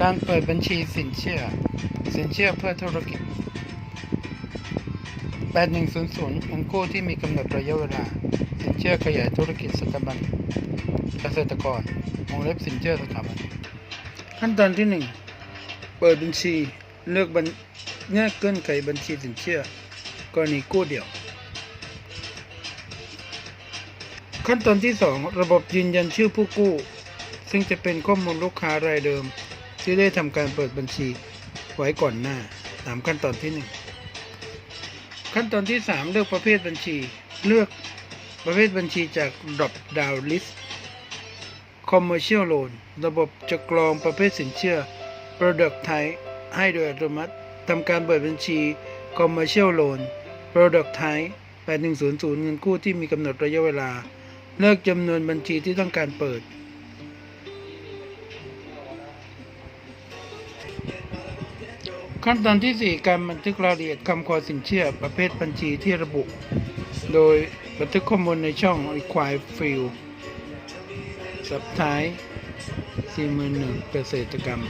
การเปิดบัญชีสินเชื่อ สินเชื่อเพื่อธุรกิจ 8100เงินกู้ที่มีกำหนดระยะเวลา สินเชื่อขยายธุรกิจสถาบันเกษตรกรวงเล็บสินเชื่อสถาบัน ขั้นตอนที่ 1 เปิดบัญชี เลือกบัญเงื่อนเงื่อนไขบัญชีสินเชื่อ กรณีกู้เดี่ยว ขั้นตอนที่ 2 ระบบยืนยันชื่อผู้กู้ ซึ่งจะเป็นข้อมูลลูกค้ารายเดิม ที่ได้ทำการเปิดบัญชีไว้ก่อนหน้าตามขั้นตอนที่ 1 ขั้นตอนที่ 3 เลือกประเภทบัญชี เลือกประเภทบัญชีจาก drop down list commercial loan ระบบจะกรองประเภทสินเชื่อ product type ให้โดยอัตโนมัติทำการเปิดบัญชี commercial loan product type 8100 เงินกู้ที่มีกำหนดระยะเวลา เลือกจำนวนบัญชีที่ต้องการเปิด ขั้นตอนที่ 4 การบันทึกรายละเอียดคำขอสินเชื่อประเภทบัญชีที่ระบุ โดยบันทึกข้อมูลในช่อง require field สับท้าย 41เกษตรกรรม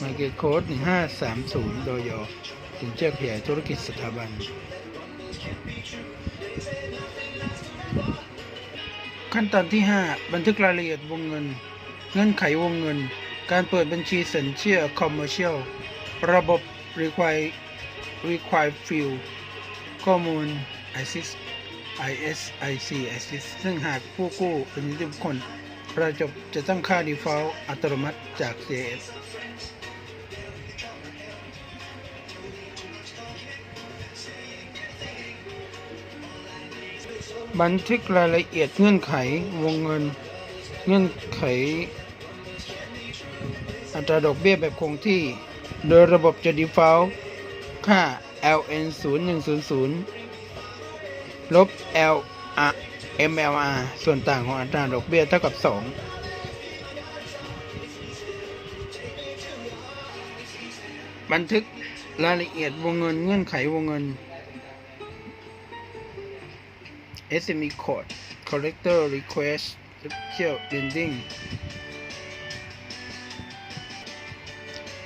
Market Code 1530โดยสินเชื่อขยายธุรกิจสถาบัน ขั้นตอนที่ 5 บันทึกรายละเอียดวงเงิน เงื่อนไขวงเงิน การเปิดบัญชีสินเชื่อ Commercial ระบบ Require Require Field ข้อมูล ISIS ISIC ISIS ซึ่งหากผู้กู้เป็นนิติบุคคลเราจะจะตั้งค่า default อัตโนมัติจาก CIS บันทึกรายละเอียดเงื่อนไขวงเงิน เงื่อนไข อัตราดอกเบี้ยแบบคงที่ โดยระบบจะ default ค่า ln 0 1 0 0ลบ l r mlr ส่วนต่างของอัตราดอกเบี้ยเท่ากับ 2 บันทึกรายละเอียดวงเงินเงื่อนไขวงเงิน SME Code Collector Request Special Lending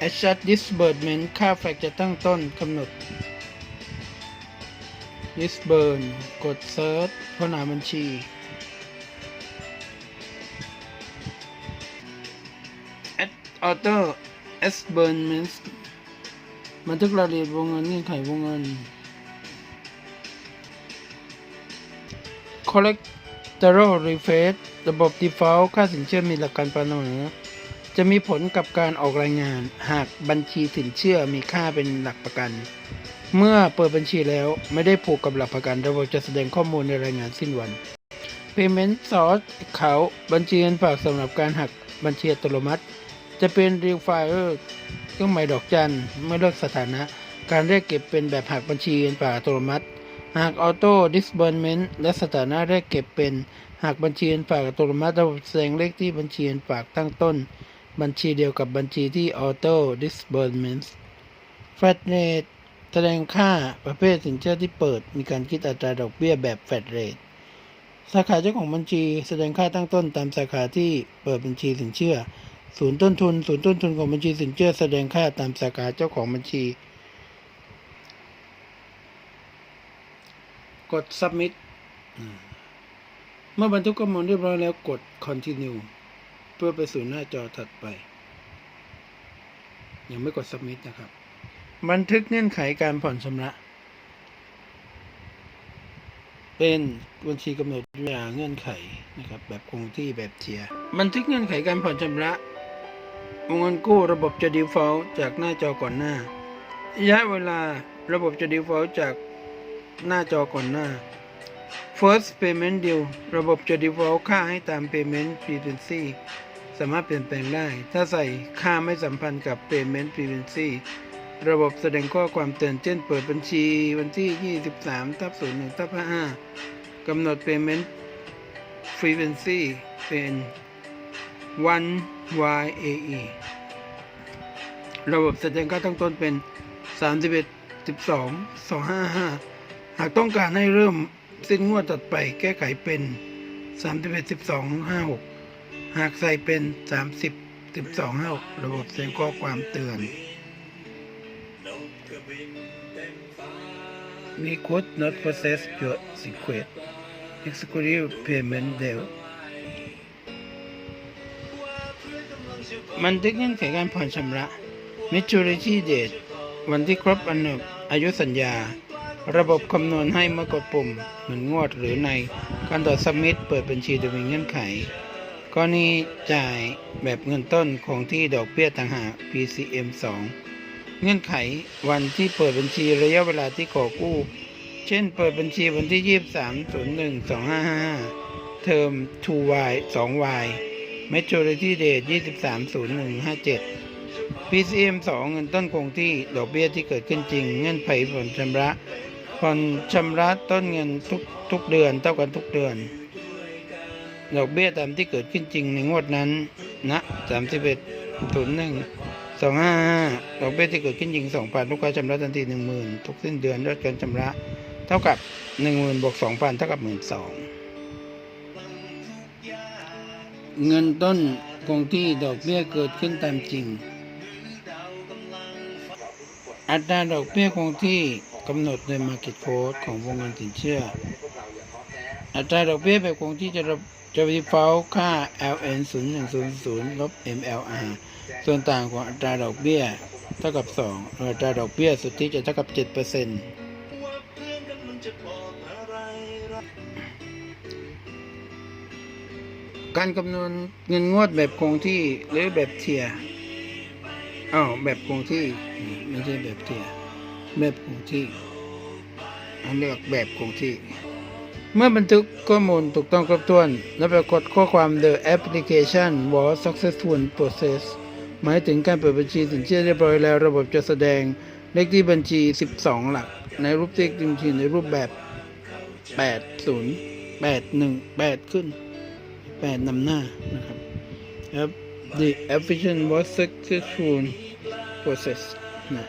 Adjust Disbursement ค่าแฟกจะตั้งต้นกำหนด Disburn กด Search ค้นหาบัญชี Add Auto Disbursement บันทึกรายละเอียดวงเงินเงื่อนไขวงเงิน Collateral Refresh ระบบ Default ค่าสินเชื่อมีหลักการประเมิน จะมีผลกับการออกรายงาน หากบัญชีสินเชื่อมีค่าเป็นหลักประกัน เมื่อเปิดบัญชีแล้วไม่ได้ผูกกับหลักประกัน ระบบจะแสดงข้อมูลในรายงานสิ้นวัน Payment Source เขาบัญชีเงินฝากสำหรับการหักบัญชีอัตโนมัติ จะเป็น Real Fire เครื่องหมายดอกจันเมื่อเลือกสถานะ การเรียกเก็บเป็นแบบหักบัญชีเงินฝากอัตโนมัติ หาก Auto Disbursement และสถานะเรียกเก็บเป็นหากบัญชีเงินฝากอัตโนมัติระบบแสดงเลขที่บัญชีเงินฝากตั้งต้น บัญชีเดียวกับบัญชีที่ Auto Disbursements Flat Rate แสดงค่าประเภทสินเชื่อที่เปิด มีการคิดอัตราดอกเบี้ยแบบ Flat Rate สาขาเจ้าของบัญชีแสดงค่าตั้งต้นตามสาขาที่เปิดบัญชีสินเชื่อ ศูนย์ต้นทุน ศูนย์ต้นทุนของบัญชีสินเชื่อ แสดงค่าตามสาขาเจ้าของบัญชี กด submit เมื่อบันทึกข้อมูลเรียบร้อยแล้วกด continue เพื่อไปสู่หน้าจอถัดไป ยังไม่กด submit นะครับ บันทึกเงื่อนไขการผ่อนชำระ เป็นบัญชีกำหนดเวลาเงื่อนไขนะครับ แบบคงที่แบบเทียบันทึกเงื่อนไขการผ่อนชำระวงเงินกู้ระบบจะ default จากหน้าจอก่อนหน้าระยะเวลาระบบจะ default จากหน้าจอก่อนหน้า first payment due ระบบจะ default ค่าให้ตาม payment frequency สามารถเปลี่ยนแปลงได้ ถ้าใส่ค่าไม่สัมพันธ์กับ payment frequency ระบบแสดงข้อความเตือนเช่นเปิดบัญชีวันที่ 23ทับ01ทับ55กำหนด payment frequency เป็น 1 YAE ระบบแสดงค่าตั้งต้นเป็น 31 12 255 หากต้องการให้เริ่มสิ้นงวดตัดไปแก้ไขเป็น 31 12 56 หากใส่เป็นสามสิบสิบสองห้าระบบแจ้งข้อความเตือนมีค้ด not process your secret executive payment deal มันทึกเงื่อนไขการผ่อนชำระ maturity date วันที่ครบกำหนดอายุสัญญา ระบบคำนวณให้เมื่อกดปุ่ม เหมือนงวดหรือในการต่อสมิธเปิดบัญชีโดยมีเงื่อนไข กรณีจ่ายแบบเงินต้นของที่ดอกเบี้ยต่างหาก PCM 2 เงื่อนไขวันที่เปิดบัญชีระยะเวลาที่ขอกู้ เช่นเปิดบัญชีวันที่ 23 01 2555 เทอม 2y 2y maturity date 23 01 57 PCM 2 เงินต้นคงที่ดอกเบี้ยที่เกิดขึ้นจริง เงื่อนไขผ่อนชำระผ่อนชำระต้นเงินทุกทุกเดือนเท่ากันทุกเดือน ดอกเบี้ยตามที่เกิดขึ้นจริงในงวดนั้นนะ31 01 255ดศูนย์หนึ่งสองห้าดอกเบี้ยที่เกิดขึ้นจริง2,000ลูกค้าชำระทันที10,000ทุกสิ้นเดือนยอดการชำระ เท่ากับ10,000บวก2,000เท่ากับ12,000เงินต้นคงที่ดอกเบี้ยเกิดขึ้นตามจริง อัตราดอกเบี้ยคงที่กำหนดใน Market Code ของวงเงินสินเชื่อ อัตราดอกเบี้ยแบบคงที่จะระ จะ default ค่า LN 0 1 0 0ลบ MLR ส่วนต่างของอัตราดอกเบี้ย เท่ากับ 2 อัตราดอกเบี้ยสุทธิจะเท่ากับ 7%การคำนวณเงินงวดแบบคงที่หรือแบบเทียร์อ้าวแบบคงที่ไม่ใช่แบบเทียร์แบบคงที่อันเรียกแบบคงที่ เมื่อบันทึกข้อมูลถูกต้องครบถ้วน และปรากฏข้อความ the application was successful process หมายถึงการเปิดบัญชีสินเชื่อเรียบร้อยแล้วระบบจะแสดงเลขที่บัญชี 12 หลัก ในรูปเลขบัญชีในรูปแบบ 80 81 8 ขึ้น 8นำหน้านะครับครับ the application was successful process นะ